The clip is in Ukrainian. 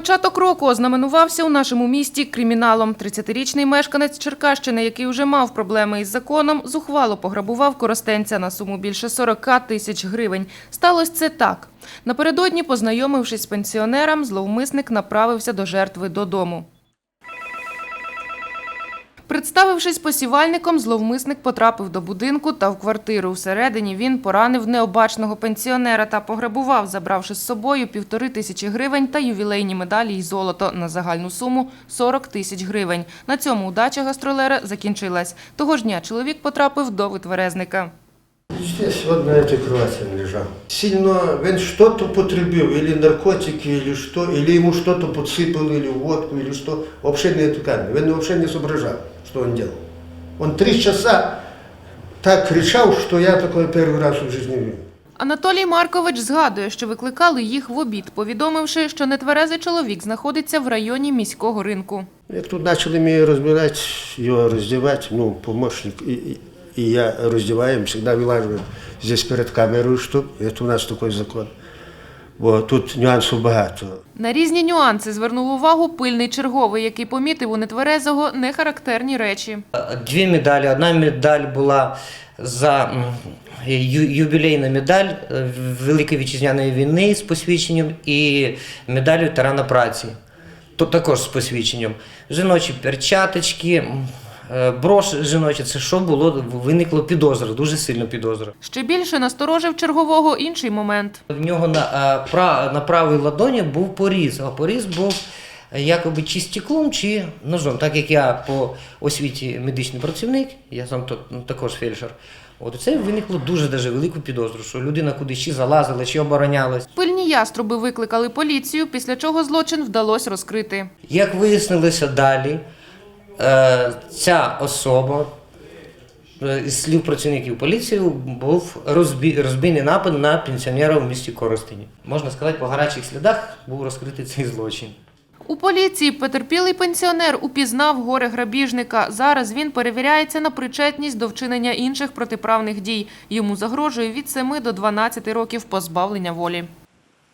Початок року ознаменувався у нашому місті криміналом. 30-річний мешканець Черкащини, який вже мав проблеми із законом, зухвало пограбував коростенця на суму більше 40 тисяч гривень. Сталося це так. Напередодні, познайомившись з пенсіонером, зловмисник направився до жертви додому. Представившись посівальником, зловмисник потрапив до будинку та в квартиру. Всередині він поранив необачного пенсіонера та пограбував, забравши з собою півтори тисячі гривень та ювілейні медалі й золото на загальну суму 40 тисяч гривень. На цьому удача гастролера закінчилась. Того ж дня чоловік потрапив до витверезника. Здесь вот на этой кровати он лежал. Сильно, он что-то потребил, или наркотики, или что, или ему что-то подсыпал, или водку, или что. Вообще не эту камеру. Он вообще не соображал, что он делал. Он три часа так кричал, что я такое первый раз в жизни видел. Анатолій Маркович згадує, що викликали їх в обід, повідомивши, що нетверезий чоловік знаходиться в районі міського ринку. Як тут почали мене розбирати, його роздівати, ну, помощник і, і, і я роздіваємо, завжди вилажуємо здесь перед камерою, щоб це у нас такий закон. Бо тут нюансів багато. На різні нюанси звернув увагу пильний черговий, який помітив у нетверезого нехарактерні речі. Дві медалі. Одна медаль була за м, ю- ювілейна медаль е, Великої вітчизняної війни з посвідченням і медаль ветерана праці. То також з посвідченням. Жіночі перчаточки, брош жіночі. Це що було? Виникло підозра, дуже сильно підозра. Ще більше насторожив чергового інший момент. В нього на, е, пра- на правій ладоні був поріз, а поріз був е, якоби чи стеклом, чи ножом. Так як я по освіті медичний працівник, я сам ну, також фельдшер. От це виникло дуже дуже велику підозру, що людина кудись чи залазила, чи оборонялась. Пильні яструби викликали поліцію, після чого злочин вдалося розкрити. Як вияснилося далі, е, ця особа е, із слів працівників поліції був розбій, розбійний напад на пенсіонера в місті Коростені. Можна сказати, по гарячих слідах був розкритий цей злочин. У поліції потерпілий пенсіонер упізнав горе грабіжника. Зараз він перевіряється на причетність до вчинення інших протиправних дій. Йому загрожує від 7 до 12 років позбавлення волі.